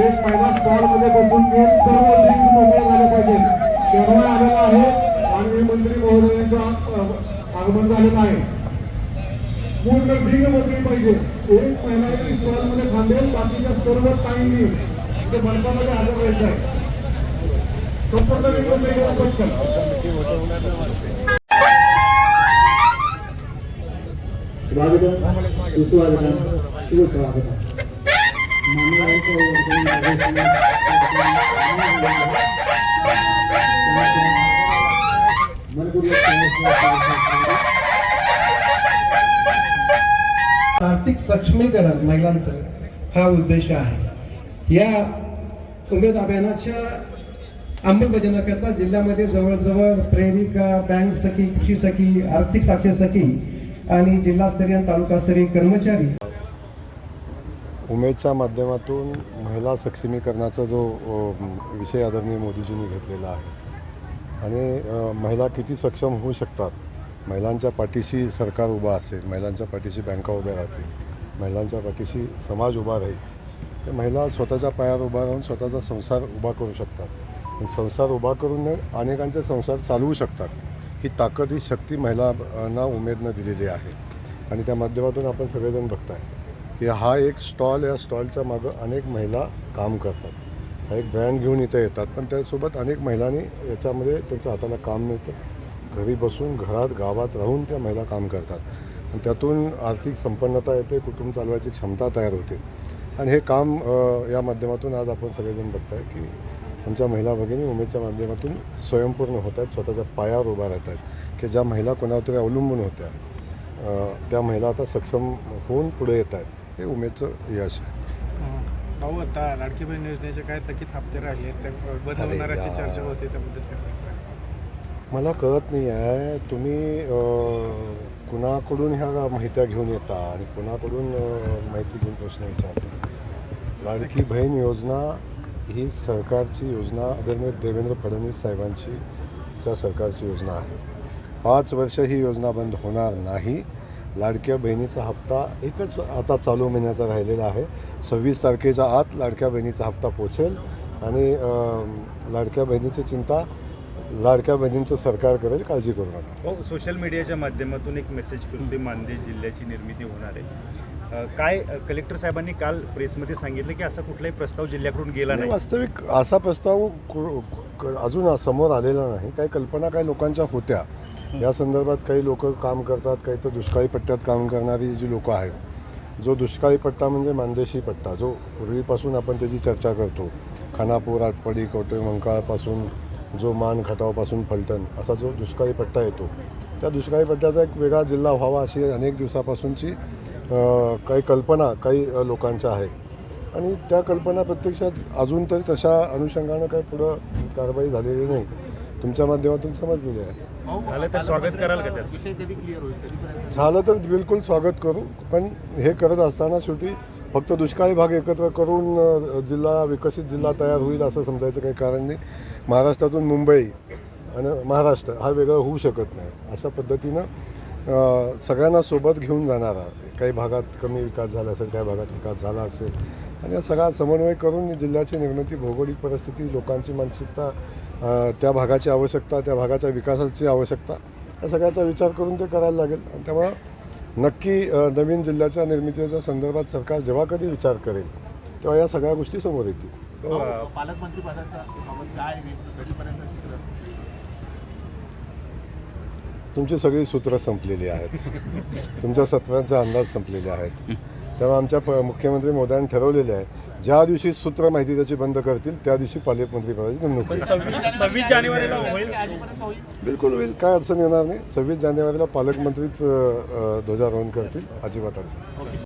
एक महिला स्टॉलमध्ये बसून घेऊन सर्व लिंक मोकळे झाले पाहिजे. तेव्हा आलेला आहे. माननीय मंत्री महोदयांचं आगमन झालेलं आहे. पूर्ण भिंग मोकळी पाहिजे. एक महिला एक स्टॉलमध्ये थांबेल. बाकीच्या सर्व ताईंनी ते मंडपामध्ये आलं पाहिजे. आहे संपूर्ण पटकन स्वागतम सुस्वागतम सुस्वागतम मान्यवरांचं आर्थिक सक्षमीकरण महिलांचं हा उद्देश आहे. या उमेद अभियानाच्या अंमलबजावण्याकरता जिल्ह्यामध्ये जवळजवळ प्रेरिका बँक सखी कृषी सखी आर्थिक साक्षर सखी आणि जिल्हास्तरीय तालुकास्तरीय कर्मचारी उमेदच्या माध्यमातून महिला सक्षमीकरणाचा जो विषय आदरणीय मोदीजींनी घेतलेला आहे आणि महिला किती सक्षम होऊ शकतात? महिलांच्या पाठीशी सरकार उभा असेल महिलांच्या पाठीशी बँका उभ्या राहतील महिलांच्या पाठीशी समाज उभा राहील ते महिला स्वतःच्या पायावर उभा राहून स्वतःचा संसार उभा करू शकतात. संसार उभा करून अनेकांचे संसार चालवू शकतात. ही ताकद ही शक्ती महिलांना उमेदनं दिलेली आहे. आणि त्या माध्यमातून आपण सगळेजण बघताय. की हा एक स्टॉल या स्टॉलच्या मागं अनेक महिला काम करतात. हा एक ब्रँड घेऊन इथं येतात पण त्यासोबत अनेक महिलांनी याच्यामध्ये त्यांच्या हाताला काम मिळतं. घरी बसून घरात गावात राहून त्या महिला काम करतात. आणि त्यातून आर्थिक संपन्नता येते कुटुंब चालवायची क्षमता तयार होते. आणि हे काम या माध्यमातून आज आपण सगळेजण बघताय की आमच्या महिला भगिनी उमेदच्या माध्यमातून स्वयंपूर्ण होत आहेत स्वतःच्या पायावर उभा राहत आहेत की ज्या महिला कोणावर तरी अवलंबून होत्या. त्या महिला आता सक्षम होऊन पुढे येत आहेत. हे उमेदचं यश आहे भाऊ आता लाडकी बहीण योजनेचे काय थकीत हप्ते राहिले आहेत, ते बंद होणार अशी यार. चर्चा होती त्याबद्दल काय? मला कळत नाही आहे तुम्ही अ, कुणाकडून ह्या माहित्या घेऊन येता आणि कुणाकडून अ, माहिती घेऊन प्रश्न विचारता? लाडकी बहीण योजना ही सरकारची योजना आदरणीय देवेंद्र फडणवीस साहेबांची च्या सरकारची योजना आहे. पाच वर्ष ही योजना बंद होणार नाही. लाडक्या बहिणीचा हप्ता एकच आता चालू महिन्याचा राहिलेला आहे. सव्वीस तारखेच्या आत लाडक्या बहिणीचा हप्ता पोचेल आणि लाडक्या बहिणीची चिंता लाडक्या बहिणींचं सरकार करेल काळजी करू नका. हो सोशल मीडियाच्या माध्यमातून एक मेसेज फिरतोय मानदेश जिल्ह्याची निर्मिती होणार आहे. काय कलेक्टर साहेबांनी काल प्रेसमध्ये सांगितलं की असा कुठलाही प्रस्ताव जिल्ह्याकडून गेला नाही, वास्तविक असा प्रस्ताव अजून समोर आलेला नाही. काही कल्पना काही लोकांच्या होत्या. या संदर्भात काही लोक काम करतात काही तर दुष्काळी पट्ट्यात काम करणारी जी लोकं आहेत जो दुष्काळी पट्टा म्हणजे मानदेशी पट्टा जो पूर्वीपासून आपण त्याची चर्चा करतो. खानापूर आटपाडी कवटे मंकाळपासून जो मान खटावपासून फलटण असा जो दुष्काळी पट्टा येतो. त्या दुष्काळी पट्ट्याचा एक वेगळा जिल्हा व्हावा अशी अनेक दिवसापासूनची काही कल्पना काही लोकांच्या आहेत. आणि त्या कल्पना प्रत्यक्षात अजून तरी तशा अनुषंगानं काही पुढं कारवाई झालेली नाही. तुमच्या माध्यमातून समजलेली आहे. झालं तर स्वागत कराल का त्याचं? झालं तर बिलकुल स्वागत करू पण हे करत असताना शेवटी फक्त दुष्काळी भाग एकत्र करून अ, जिल्हा विकसित जिल्हा तयार होईल असं समजायचं काही कारण नाही. महाराष्ट्रातून मुंबई आणि महाराष्ट्र हा वेगळं होऊ शकत नाही अशा पद्धतीनं सगळ्यांना सोबत घेऊन जाणारा काही भागात कमी विकास झाला असेल काही भागात विकास झाला असेल. आणि हा सगळा समन्वय करून जिल्ह्याची निर्मिती भौगोलिक परिस्थिती लोकांची मानसिकता त्या भागाची आवश्यकता त्या भागाच्या विकासाची आवश्यकता या सगळ्याचा विचार करून ते करायला लागेल. आणि त्यामुळं नक्की नवीन जिल्ह्याच्या निर्मितीच्या संदर्भात सरकार जेव्हा कधी विचार करेल तेव्हा या सगळ्या गोष्टी समोर येतील हो, अ, पालकमंत्री पदाचा बाबत काय कधीपर्यंत तुमची सगळी सूत्रं संपलेली आहेत. तुमच्या सत्रांचे अंदाज संपलेले आहेत. तेव्हा आमच्या प मुख्यमंत्री मोदयांनी ठरवलेले आहे ज्या दिवशी सूत्र माहिती त्याची बंद करतील त्या दिवशी पालकमंत्री पदाची नेमणूक बिलकुल होईल. काय अडचण येणार नाही. सव्वीस जानेवारीला पालकमंत्रीच ध्वजारोहण करतील. अजिबात अडचण.